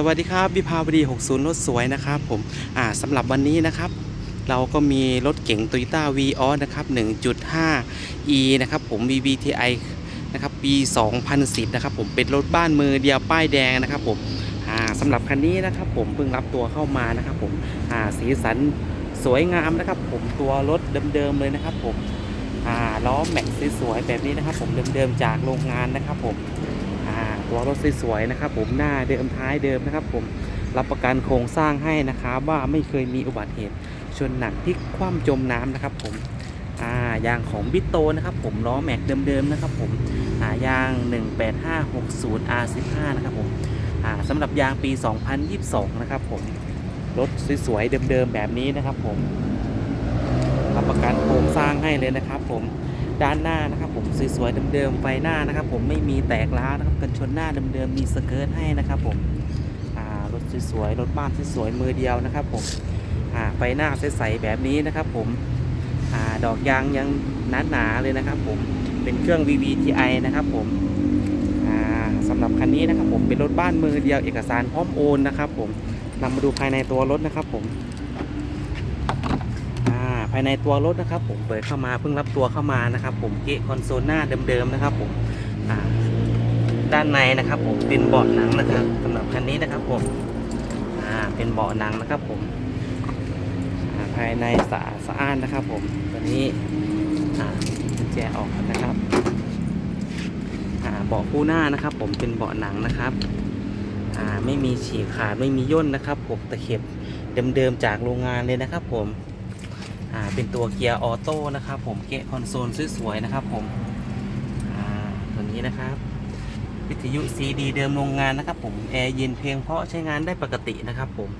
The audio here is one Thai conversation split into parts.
สวัสดีครับวิภาวดี 60 รถสวยนะครับผมอ่าสำหรับวันนี้นะครับ เราก็มีรถเก๋ง Toyota v ีออนะครับ 1.5 e นะครับผม VVTi นะครับปี 2010 นะครับผมเป็นรถบ้านมือเดียวป้ายแดงนะครับผมอ่าสำหรับคันนี้นะครับผมเพิ่งรับตัวเข้ามานะครับผมอ่าสีสันสวยงามนะครับผมตัวรถเดิมๆเลยนะครับผมอ่าล้อแม็กซ์สวยๆแบบนี้นะครับผมเดิมๆจากโรงงานนะครับผม อ่าตัวรถสวยๆนะครับ ผมหน้าเดิมท้ายเดิมนะครับ ผมรับประกันโครงสร้างให้นะครับว่าไม่เคยมีอุบัติเหตุชนหนักพลิกคว่ำจมน้ำนะครับ ผมอ่ายางของบิโตนะครับ ผมล้อแม็กเดิมๆนะครับ ผมอ่ายาง 18560 R15 นะครับ ผมอ่าสำหรับยางปี 2022 นะครับ ผมรถสวยๆเดิมๆแบบนี้นะครับ ผมรับประกัน สร้างให้เลยนะครับ ผมด้านหน้านะครับ ผมสวยๆเดิมๆไฟหน้านะครับ ผมไม่มีแตกร้านะครับกันชนหน้าเดิมๆมีสเกิร์ตให้นะครับ ผมรถสวยๆรถบ้านสวยๆมือเดียวนะครับ ผมไฟหน้าใสๆแบบนี้นะครับ ผมอดอกยางยังหนาๆเลยนะครับ ผมเป็นเครื่อง VVTi นะครับ ผมอ่าสำหรับคันนี้นะครับ ผมเป็นรถบ้านมือเดียวเอกสารพร้อมโอนนะครับ ผมนำมาดูภายในตัวรถนะครับ ผม ภายในตัวรถนะครับ ผมเปิดเข้ามาเพิ่งรับตัวเข้ามานะครับ ผมเกะคอนโซลหน้าเดิมๆนะครับ ผมด้านในนะครับ ผมเป็นเบาะหนังนะครับสำหรับคันนี้นะครับ ผมเป็นเบาะหนังนะครับ ผมภายในสะอาดสะอ้านนะครับ ผมตัวนี้กุญแจออกนะครับเบาะคู่หน้านะครับ ผมเป็นเบาะหนังนะครับไม่มีฉีกขาดไม่มีย่นนะครับผมตะเข็บเดิมๆจากโรงงานเลยนะครับ ผม อ่าเป็นตัวเกียร์ออโต้นะครับผมเกะคอนโซลสวยๆนะครับผมอ่าตัวนี้นะครับ วิทยุ CD เดิมโรงงานนะครับผมแอร์เย็นเพลงเพราะใช้งานได้ปกตินะครับผม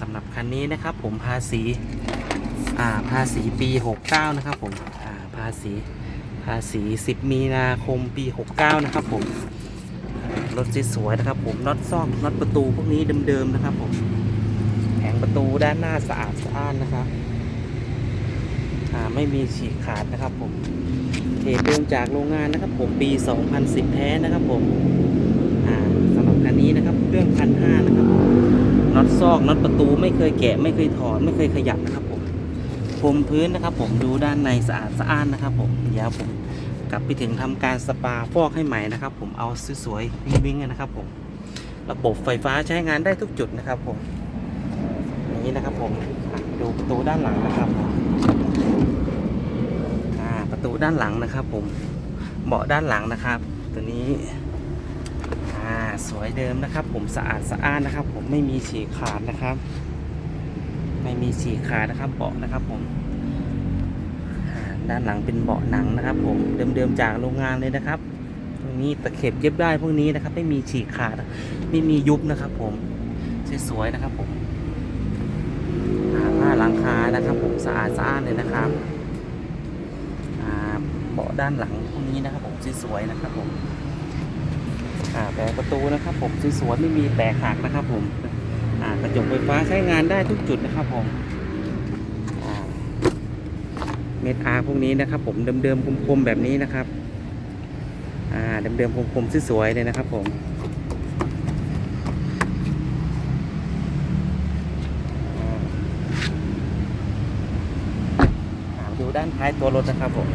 สำหรับคันนี้นะครับผมภาษีอ่าภาษีปี 69 นะครับผมอ่าภาษีภาษี 10 มีนาคมปี 69 นะครับผมรถสวยๆนะครับผมน็อตซอกน็อตประตูพวกนี้เดิมๆนะครับผมแผงประตูด้านหน้าสะอาดสะอ้านนะครับ ไม่มีฉีกขาดนะครับผมเทปลงจากโรงงานนะครับ ผมปี 2010 แท้นะครับผมสำหรับคันนี้นะครับเครื่องพันห้านะครับน็อตซอกน็อตประตูไม่เคยแกะไม่เคยถอนไม่เคยขยับนะครับผมพรมพื้นนะครับ ผมดูด้านในสะอาดสะอ้านนะครับ ผมเดี๋ยวผมกลับไปถึงทำการสปาฟอกให้ใหม่นะครับ ผมเอาสวยๆวิ่งๆนะครับ ผมระบบไฟฟ้าใช้งานได้ทุกจุดนะครับ ผมอย่างนี้นะครับ ผมดูประตูด้านหลังนะครับ ประตูด้านหลังนะครับ ผมเบาะด้านหลังนะครับ ตัวนี้อ่าสวยเดิมนะครับ ผมสะอาดสะอ้านนะครับ ผมไม่มีฉีกขาดนะครับ ไม่มีฉีกขาดนะครับเบาะนะครับ ผมอ่าด้านหลังเป็นเบาะหนังนะครับ ผมเดิมๆจากโรงงานเลยนะครับตรงนี้ตะเข็บเย็บได้พวกนี้นะครับ ไม่มีฉีกขาดไม่มียุบนะครับ ผมสวยๆนะครับ ผมอ่าผ้าหลังคานะครับ ผมสะอาดสะอ้านเลยนะครับ บาะด้านหลังพวกนี้นะครับผมสวยๆนะครับผมอ่าแผงประตูนะครับผมสวยๆไม่มีแตกหักนะครับผมอ่ากระจกไฟฟ้าใช้งานได้ทุกจุดนะครับผมเม็ดอาร์พวกนี้นะครับ ผมเดิมๆคมๆแบบนี้นะครับ อ่าเดิมๆคมๆสวยๆเลยนะครับ ผมดูด้านท้ายตัวรถนะครับผม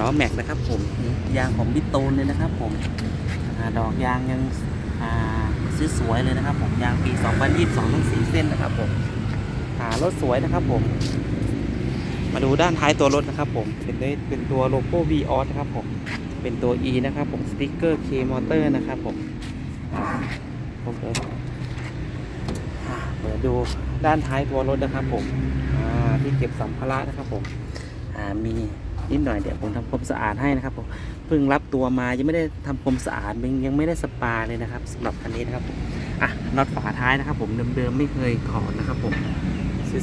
ล้อแม็กนะครับผมยางของบิโตนเลยนะครับผมอดอกยางยังสวยๆเลยนะครับ ผมยางปี 2022 ทั้งสีเส้นนะครับผมอ่ารถสวยนะครับผม มาดูด้านท้ายตัวรถนะครับ ผมเป็นด้เป็นตัวโลโก้ V ออสนะครับผมเป็นตัว E นะครับผมสติ๊กเกอร์ K มอเตอร์นะครับผมอ่าผมเปิดเปิดดูด้านท้ายตัวรถนะครับผมที่เก็บสัมภาระนะครับผมมี นิดหน่อยเดี๋ยวผมทำความสะอาดให้นะครับผมเพิ่งรับตัวมายังไม่ได้ทำความสะอาดยังไม่ได้สปาเลยนะครับสำหรับคันนี้นะครับผมอะน็อตฝาท้ายนะครับ ผมเดิมๆไม่เคยถอดนะครับผม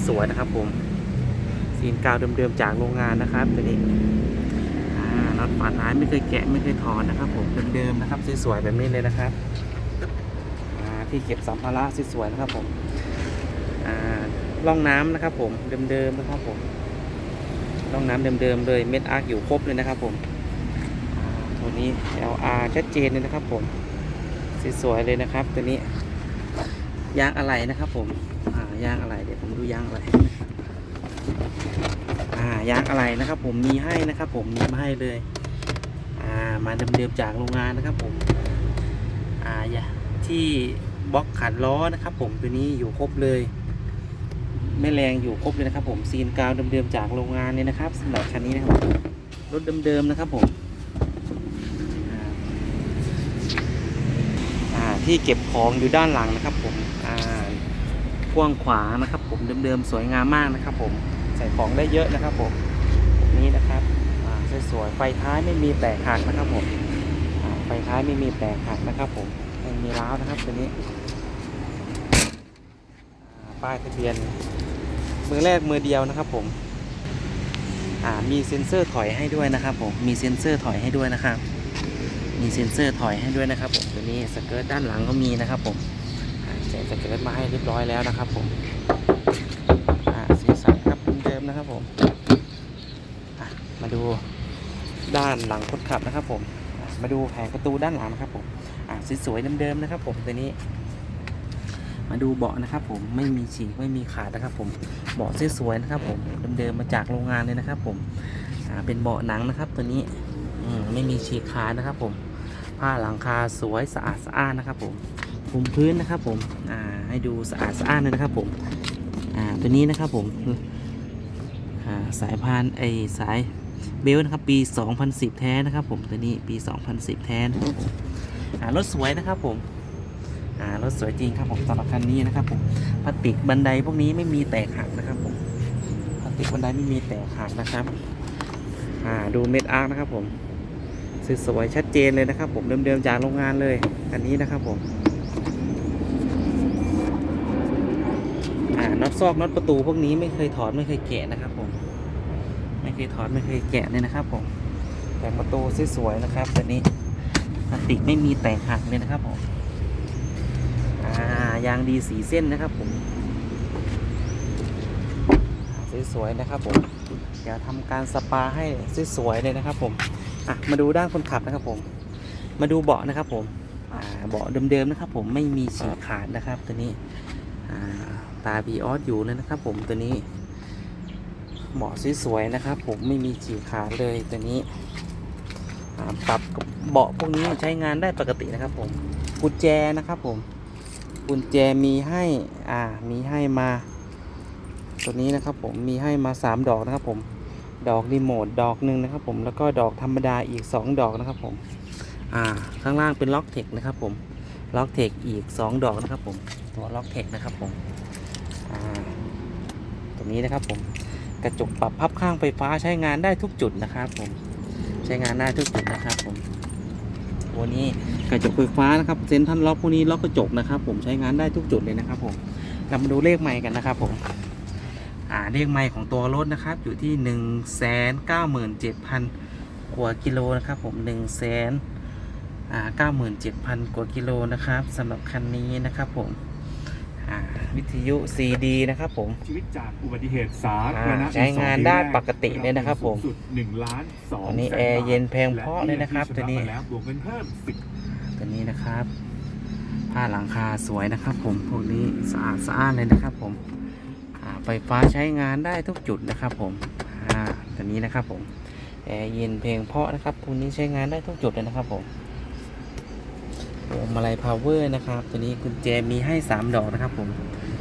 สวยๆนะครับผมซีนกาวเดิมๆจากโรงงานนะครับตัวนี้อ่าน็อตฝาท้ายไม่เคยแกะไม่เคยถอดนะครับ ผมเดิมๆนะครับสวยๆแบบนี้เลยนะครับอ่าที่เก็บสัมภาระสวยๆนะครับผมอ่าร่องน้ำนะครับผมเดิมๆนะครับผม ร่องน้ำเดิมๆเลยเม็ดอาร์คอยู่ครบเลยนะครับผมตัวนี้ LR ชัดเจนเลยนะครับผมสวยๆเลยนะครับ ตัวนี้ยางอะไรนะครับผมยางอะไรเดี๋ยวผมดูยางอะไรอ่ยางอะไรนะครับผมมีให้นะครับผมมีมาให้เลยมาเดิมๆจากโรงงานนะครับผมอ่าอย่าที่บล็อกขันล้อนะครับผมตัวนี้อยู่ครบเลย แม่แรงอยู่ครบเลยนะครับ ผมซีนกาวเดิมๆจากโรงงานเนี่ยนะครับสำหรับคันนี้นะครับรถเดิมๆนะครับผมที่เก็บของอยู่ด้านหลังนะครับ ผมอ่ากว้างขวางนะครับ ผมเดิมๆสวยงามมากนะครับ ผมใส่ของได้เยอะนะครับ ผมนี้นะครับสวยๆไฟท้ายไม่มีแตกหักนะครับ ผมไฟท้ายไม่มีแตกหักนะครับ ผมไม่มีร้าวนะครับตัวนี้ป้ายทะเบียน มือแรกมือเดียวนะครับผมอ่ามีเซ็นเซอร์ถอยให้ด้วยนะครับผม มีเซ็นเซอร์ถอยให้ด้วยนะครับ มีเซ็นเซอร์ถอยให้ด้วยนะครับผม ตัวนี้สเกิร์ตด้านหลังก็มีนะครับผมอ่าใส่สเกิร์ตมาให้เรียบร้อยแล้วนะครับผมอ่าสีสันครับเดิมนะครับผมมาดูด้านหลังคนขับนะครับผม มาดูแผงประตูด้านหลังนะครับผมอ่าสวยๆเดิมๆนะครับผมตัวนี้ มาดูเบาะนะครับผมไม่มีฉีกไม่มีขาดนะครับ ผมเบาะสวยๆนะครับ ผมเดิมๆมาจากโรงงานเลยนะครับ ผมเป็นเบาะหนังนะครับตัวนี้อืไม่มีฉีกขาดนะครับ ผมผ้าหลังคาสวยสะอาดสะอ้านนะครับผมภูมิพื้นนะครับ ผมอ่าให้ดูสะอาดสะอ้านเลยนะครับ ผมอ่าตัวนี้นะครับผมอ่าสายพานไอสายเบลต์นะครับปี 2010 แท้นะครับ ผมตัวนี้ปี 2010 แท้นะครับผมอ่ารถสวยนะครับผม รถสวยจริงครับผมสำหรับคันนี้นะครับผมพลาสติกบันไดพวกนี้ไม่มีแตกหักนะครับผมพลาสติกบันไดไม่มีแตกหักนะครับอ่าดูเม็ดอาร์คนะครับผมสวยๆชัดเจนเลยนะครับ ผมเดิมๆจากโรงงานเลยอันนี้นะครับผมน็อตซอกน็อตประตูพวกนี้ไม่เคยถอดไม่เคยแกะนะครับผมไม่เคยถอดไม่เคยแกะเลยนะครับผมแต่ประตูสวยๆนะครับตัวนี้พลาสติกไม่มีแตกหักเลยนะครับผม ยางดีสีเส้นนะครับผมสวยๆนะครับผมเดี๋ยวทำการสปาให้สวยๆเลยนะครับผมอะมาดูด้านคนขับนะครับผม มาดูเบาะนะครับผมอ่าเบาะเดิมๆนะครับผมไม่มีฉีกขาดนะครับตัวนี้อ่าตาบีออสอยู่เลยนะครับผมตัวนี้เบาะสวยๆนะครับผมไม่มีฉีกขาดเลยตัวนี้อ่าปรับเบาะพวกนี้ใช้งานได้ปกตินะครับผมกุญแจนะครับผม กุญแจมีให้อ่ามีให้มา ตัวนี้นะครับผมมีให้มา 3 ดอกนะครับผมดอกรีโมทดอกหนึ่งนะครับผมแล้วก็ดอกธรรมดาอีก 2 ดอกนะครับผมอ่าข้างล่างเป็นล็อกเทคนะครับผมล็อกเทคอีก 2 ดอกนะครับผมตัวล็อกเทคนะครับผมอ่าตัวนี้นะครับผมกระจกปรับพับข้างไฟฟ้าใช้งานได้ทุกจุดนะครับผมใช้งานได้ทุกจุดนะครับผม ตัวนี้กระจกไฟฟ้านะครับเซนทรันล็อกพวกนี้ล็อกกระจกนะครับ ผมใช้งานได้ทุกจุดเลยนะครับผมเรามาดูเลขใหม่กันนะครับผมอ่าเลขไมล์ของตัวรถนะครับ อยู่ที่1นึ่งแสนเก้าหมื่นเจ็ดพันกว่ากิโลนะครับผม1นึ่งแสนอ่าเก้าหมื่นเจ็ดพันกว่ากิโลนะครับสำหรับคันนี้นะครับผมอ่า วิทยุ CD นะครับผม ชีวิตจากอุบัติเหตุสาธารณะอ่าใช้งานได้ปกติเลยนะครับผมสูงสุดหนึ่งล้านสองอันนี้แสแอร์บาทเย็นแพงเพราะเลยนะครับและตัวนี้ที่ชำระมาแล้วบวกเงินเพิ่มสิบตัวนี้นะครับ ผ้าหลังคาสวยนะครับ ผมพวกนี้สะอาดสะอ้านเลยนะครับ ผมอ่าไฟฟ้าใช้งานได้ทุกจุดนะครับ ผมอ่าตัวนี้นะครับ ผมแอร์เย็นเพลงเพราะนะครับพวกนี้ใช้งานได้ทุกจุดเลยนะครับผม พวงมาลัยพาวเวอร์นะครับ ตัวนี้กุญแจมีให้ 3 ดอกนะครับ ผม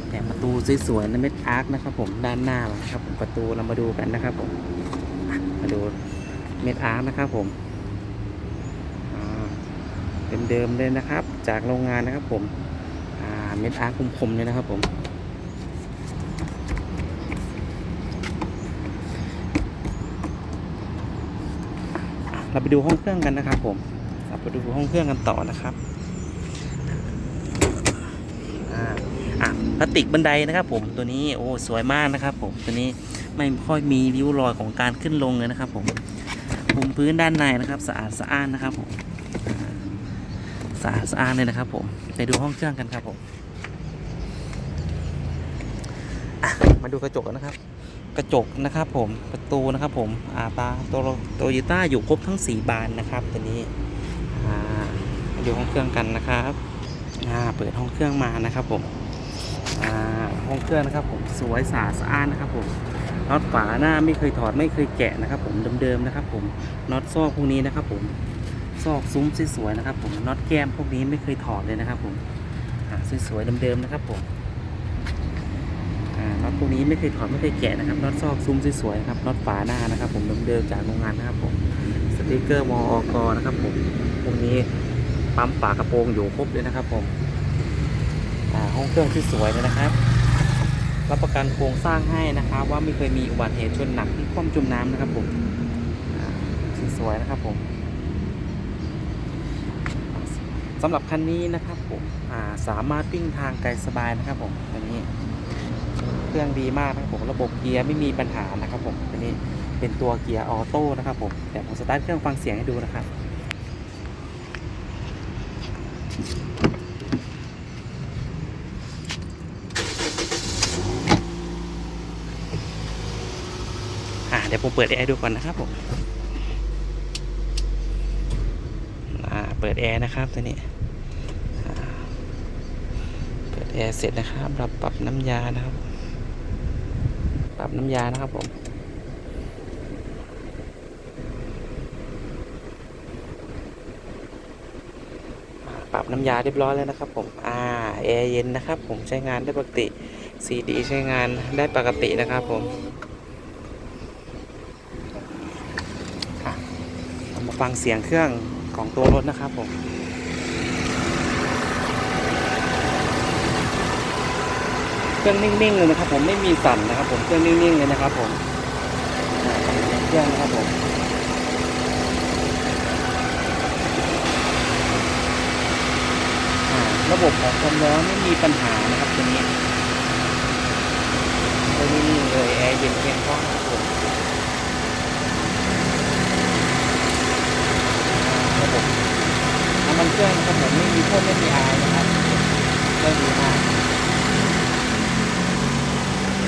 แถมประตูสวยๆนะเม็ดอาร์คนะครับ ผมด้านหน้านะครับผมประตูเรามาดูกันนะครับ ผมมาดูเม็ดอาร์คนะครับผมอ่าเดิมเลยนะครับ จากโรงงานนะครับ ผมเม็ดอาร์คคมๆเลยนะครับ ผมเราไปดูห้องเครื่องกันนะครับ ผมเราไปดูห้องเครื่องกันต่อนะครับอ่าอะ พลาสติกบันไดนะครับ ผมตัวนี้โอ้สวยมากนะครับ ผมตัวนี้ไม่ค่อยมีริ้วรอยของการขึ้นลงเลยนะครับ ผมภูมิพื้นด้านในนะครับ สะอาดสะอ้านนะครับผมสะอาดสะอ้านเลยนะครับ ผมไปดูห้องเครื่องกันครับผมมาดูกระจกกันนะครับ กระจกนะครับผมประตูนะครับ ผมอาตาโตโตโยต้าอยู่ครบทั้ง4บานนะครับ ตัวนี้อ่ามาดูห้องเครื่องกันนะครับอ่าเปิดห้องเครื่องมานะครับผม ห้องเครื่องนะครับผมสวยสะอาดสะอ้านนะครับผมน็อตฝาหน้าไม่เคยถอดไม่เคยแกะนะครับ ผมเดิมๆนะครับ ผมน็อตซอกพวกนี้นะครับ ผมซอกซุ้มสวยๆนะครับ ผมน็อตแก้มพวกนี้ไม่เคยถอดเลยนะครับ ผมสวยๆเดิมๆนะครับ ผมน็อตพวกนี้ไม่เคยถอดไม่เคยแกะนะครับน็อตซอกซุ้มสวยๆนะครับน็อตฝาหน้านะครับ ผมเดิมๆจากโรงงานนะครับ ผมสติกเกอร์มอกนะครับ ผมพวกนี้ปั๊มฝากระโปรงอยู่ครบเลยนะครับ ผมห้องเครื่องที่สวยเลยนะครับ รับประกันโครงสร้างให้นะครับ ว่าไม่เคยมีอุบัติเหตุชนหนักที่คว่ำจมน้ำนะครับผมสวยนะครับผมสำหรับคันนี้นะครับผมาสามารถวิ่งทางไกลสบายนะครับผมอันนี้ เครื่องดีมากนะครับผมระบบเกียร์ไม่มีปัญหานะครับผมอันนี้เป็นตัวเกียร์ออโต้นะครับผมเดี๋ยวผมสตาร์ทเครื่องฟังเสียงให้ดูนะครับ เดี๋ยวผมเปิดแอร์ดูก่อนนะครับผมเปิดแอร์นะครับตัวนี้เปิดแอร์เสร็จนะครับเราปรับน้ำยานะครับ ปรับน้ำยานะครับผมปรับน้ำยาเรียบร้อยแล้วนะครับ ผมอ่าแอร์เย็นนะครับ ผมใช้งานได้ปกติ CD ใช้งานได้ปกตินะครับผม ค่ะเรามา ฟังเสียงเครื่องของตัวรถนะครับผมเครื่องนิ่งๆเลยนะครับ ผมไม่มีสั่นนะครับ ผมเครื่องนิ่งๆเลยนะครับ ผมเครื่องนะครับผมระบบของความร้อนไม่มีปัญหานะครับตัวนี้เครื่องนิ่งเลยแอร์เย็นเพียงพอนะครับผม ระบบน้ำมันเครื่องนะครับผมไม่มีพ่นไม่มีอายนะครับเครื่องดีมาก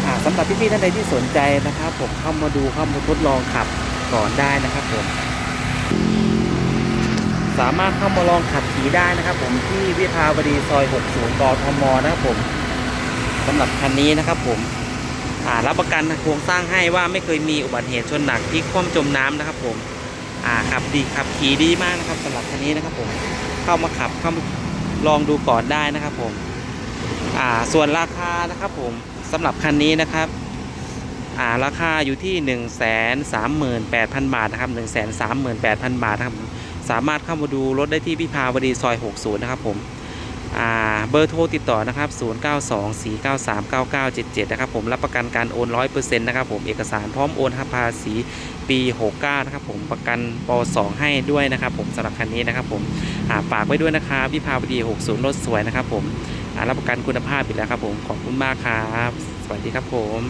อ่าสำหรับ พี่ๆท่านใดที่สนใจนะครับผมเข้ามาดูเข้ามาทดลองขับก่อนได้นะครับผมสามารถเข้ามาลองขับขี่ได้นะครับ ผมที่วิภาวดีซอย 60กทมนะครับผมสำหรับคันนี้นะครับผมรับประกันโครงสร้างให้ว่าไม่เคยมีอุบัติเหตุชนหนักที่คว่ำจมน้ำนะครับ ผมขับดีขับขี่ดีมากนะครับสำหรับคันนี้นะครับผมเข้ามาขับเข้ามาลองดูก่อนได้นะครับ ผมส่วนราคานะครับผม สำหรับคันนี้นะครับอ่าราคาอยู่ที่ 1 3 8 0 0 0 บาทนะครับ 1 3 8 0 0 0 บาทนะครับ สามารถเข้ามาดูรถได้ที่พิพาวดีซอย 60 นะครับผมอ่าเบอร์โทรติดต่อนะครับ 0924939977 นะครับผมรับประกันการโอน 100%นะครับผมเอกสารพร้อมโอนครับภาษีปี 69 นะครับผมประกันป .2 ให้ด้วยนะครับผมสำหรับคันนี้นะครับผมอ่าฝากไว้ด้วยนะครับวิภาวดี 60 รถสวยนะครับผม รับประกันคุณภาพอีกแล้วครับผมขอบคุณมากครับ สวัสดีครับผม